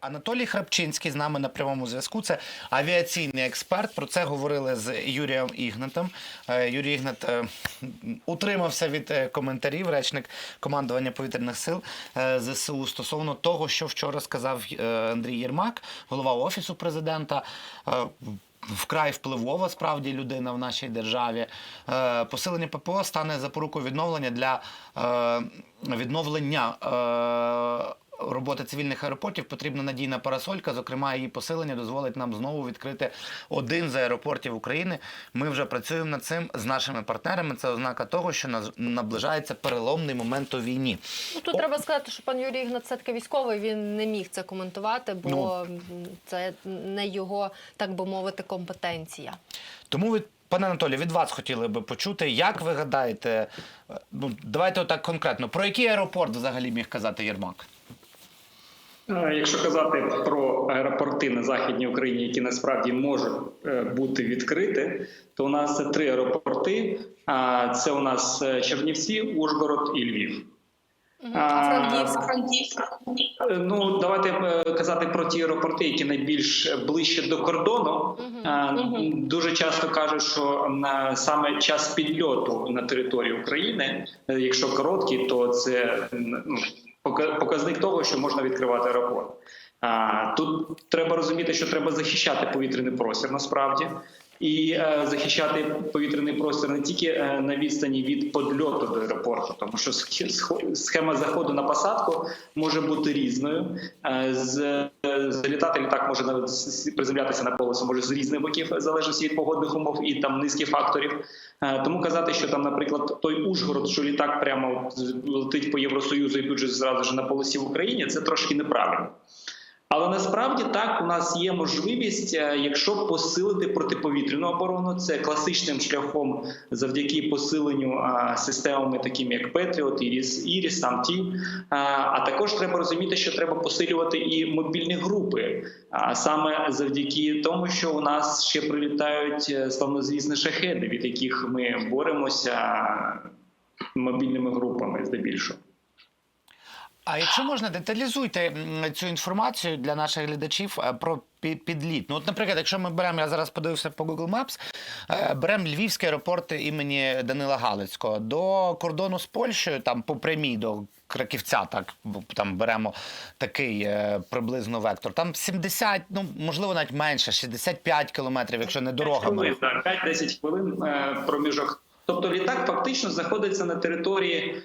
Анатолій Храпчинський з нами на прямому зв'язку. Це авіаційний експерт. Про це говорили з Юрієм Ігнатом. Е, Юрій Ігнат е, утримався від е, коментарів, речник командування повітряних сил ЗСУ стосовно того, що вчора сказав Андрій Єрмак, голова офісу президента. Вкрай впливова справді людина в нашій державі. Посилення ППО стане запорукою відновлення для відновлення роботи цивільних аеропортів. Потрібна надійна парасолька. Зокрема, її посилення дозволить нам знову відкрити один з аеропортів України. Ми вже працюємо над цим з нашими партнерами. Це ознака того, що наближається переломний момент у війні. Ну тут О. треба сказати, що пан Юрій Ігнат все-таки військовий. Він не міг це коментувати, бо Ну. це не його, так би мовити, компетенція. Тому від пане Анатолій, від вас хотіли би почути, як ви гадаєте, ну давайте отак конкретно, про який аеропорт взагалі міг казати Єрмак? Е, Якщо казати про аеропорти на західній Україні, які насправді можуть е, бути відкриті, то у нас це три аеропорти. Це у нас е, Чернівці, Ужгород і Львів. Франківськ? Франківськ. Ну давайте казати про ті аеропорти, які найбільш ближче до кордону. Дуже часто кажуть, що на саме час підльоту на територію України, якщо короткий, то це ну, показник того, що можна відкривати аеропорт. Тут треба розуміти, що треба захищати повітряний простір насправді. І е, захищати повітряний простір не тільки е, на відстані від подльоту до аеропорту, тому що сх- сх- схема заходу на посадку може бути різною. Е, з е, залітати літак може приземлятися на полосу, може з різних боків, залежності від погодних умов і там низки факторів. Е, тому казати, що там, наприклад, той Ужгород, що літак прямо летить по Євросоюзу і тут зразу ж на полосі в Україні, це трошки неправильно. Але насправді так у нас є можливість, е, якщо посилити протиповітряну оборону, це класичним шляхом завдяки посиленню системами, такими як Петріот, Іріс, Іріс, там ті. А, також треба розуміти, що треба посилювати і мобільні групи, саме завдяки тому, що у нас ще прилітають е, славнозвісні шахеди, від яких ми боремося мобільними групами, здебільшого. А якщо можна, деталізуйте цю інформацію для наших глядачів е, про пі- підліт. Ну, от, наприклад, якщо ми беремо, я зараз подивився по Google Maps, е, беремо Львівський аеропорт імені Данила Галицького до кордону з Польщею, там по прямій до Краківця, так там беремо такий е, приблизно вектор. Там 70, ну можливо, навіть менше, 65 кілометрів, якщо не так, 5-10 хвилин е, проміжок. Тобто літак фактично знаходиться на території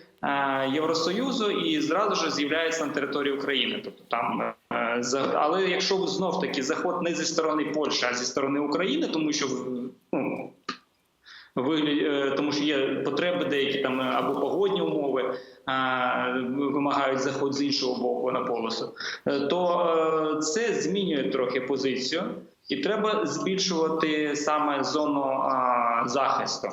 Євросоюзу і зразу ж з'являється на території України. Тобто там, е, але якщо знов таки заход не зі сторони Польщі, а зі сторони України, тому що ну, вигляд, е, тому що є потреби деякі там е, або погодні умови е, вимагають заход з іншого боку на полосу, е, то е, це змінює трохи позицію, і треба збільшувати саме зону е, захисту.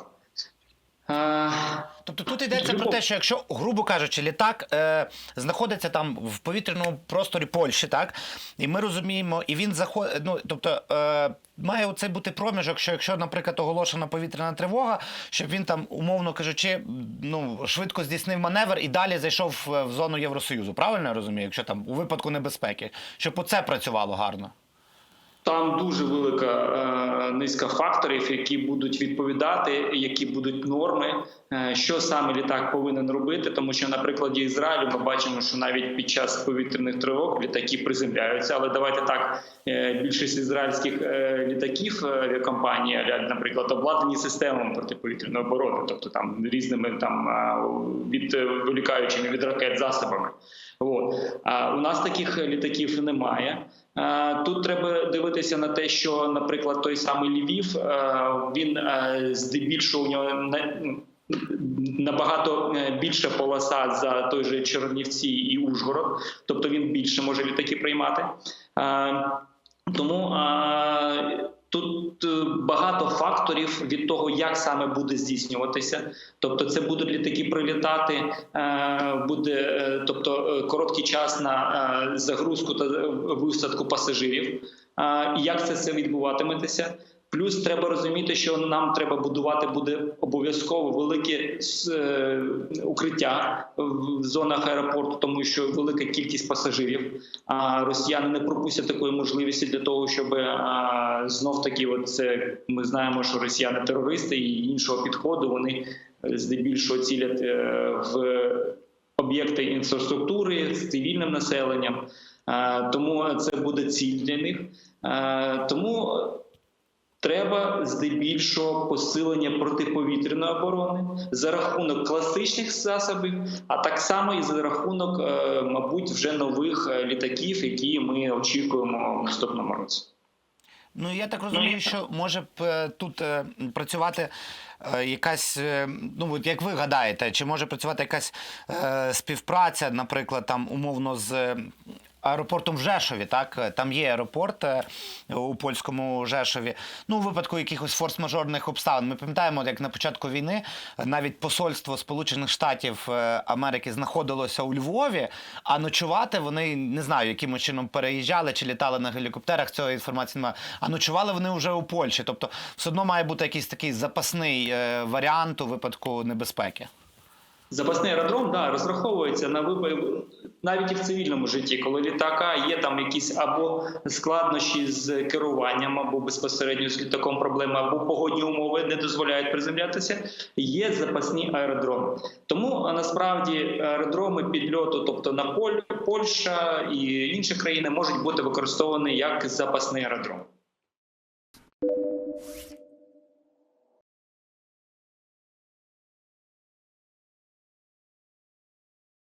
Тобто тут йдеться про те, що якщо, грубо кажучи, літак е, знаходиться там в повітряному просторі Польщі, так і ми розуміємо, і він заходить. Ну тобто е, має оцей бути проміжок, що якщо, наприклад, оголошена повітряна тривога, щоб він там, умовно кажучи, ну швидко здійснив маневр і далі зайшов в зону Євросоюзу. Правильно я розумію? Якщо там у випадку небезпеки, щоб оце працювало гарно. Там дуже велика е, низка факторів, які будуть відповідати, які будуть норми, е, що саме літак повинен робити. Тому що на прикладі Ізраїлю ми бачимо, що навіть під час повітряних тривог літаки приземляються. Але давайте так, е, більшість ізраїльських літаків авіакомпаній, е, наприклад, обладнані системами протиповітряної оборони, тобто там різними там від вилікаючими від ракет засобами. От. А у нас таких літаків немає. Е, Тут треба дивитися на те, що, наприклад, той самий Львів, е, він е, здебільшого у нього не- набагато е, більша полоса за той же Чернівці і Ужгород, тобто він більше може літаки приймати. Е, Тому е, тут е, багато факторів від того, як саме буде здійснюватися. Тобто, це будуть літаки прилітати, е, буде е, тобто короткий час на загрузку та висадку пасажирів. Як це все відбуватиметься? Плюс треба розуміти, що нам треба будувати буде обов'язково великі е, укриття в зонах аеропорту, тому що велика кількість пасажирів. А росіяни не пропустять такої можливості для того, щоб знов таки, це ми знаємо, що росіяни терористи і іншого підходу вони е, здебільшого цілять е, в об'єкти інфраструктури з цивільним населенням. Тому це буде ціль для них. Тому треба здебільшого посилення протиповітряної оборони за рахунок класичних засобів, а так само і за рахунок, е, мабуть, вже нових е, літаків, які ми очікуємо в наступному році. Ну я так розумію, що може б е, тут працювати якась, ну от як ви гадаєте, чи може працювати якась співпраця, наприклад, там умовно з. Аеропортом в Жешові, так там є аеропорт е, у польському Жешові. Ну, у випадку якихось форс-мажорних обставин. Ми пам'ятаємо, як на початку війни е, навіть посольство Сполучених Штатів е, Америки знаходилося у Львові, а ночувати вони не знаю, яким чином переїжджали чи літали на гелікоптерах. Цього інформації немає. А ночували вони вже у Польщі. Тобто, все одно має бути якийсь такий запасний варіант у випадку небезпеки. Запасний аеродром да, розраховується на випадок навіть і в цивільному житті, коли літака є там якісь або складнощі з керуванням, або безпосередньо з літаком проблеми, або погодні умови не дозволяють приземлятися. Є запасні аеродроми. Тому насправді аеродроми підльоту, тобто на Поль, Польща і інші країни, можуть бути використовані як запасний аеродром.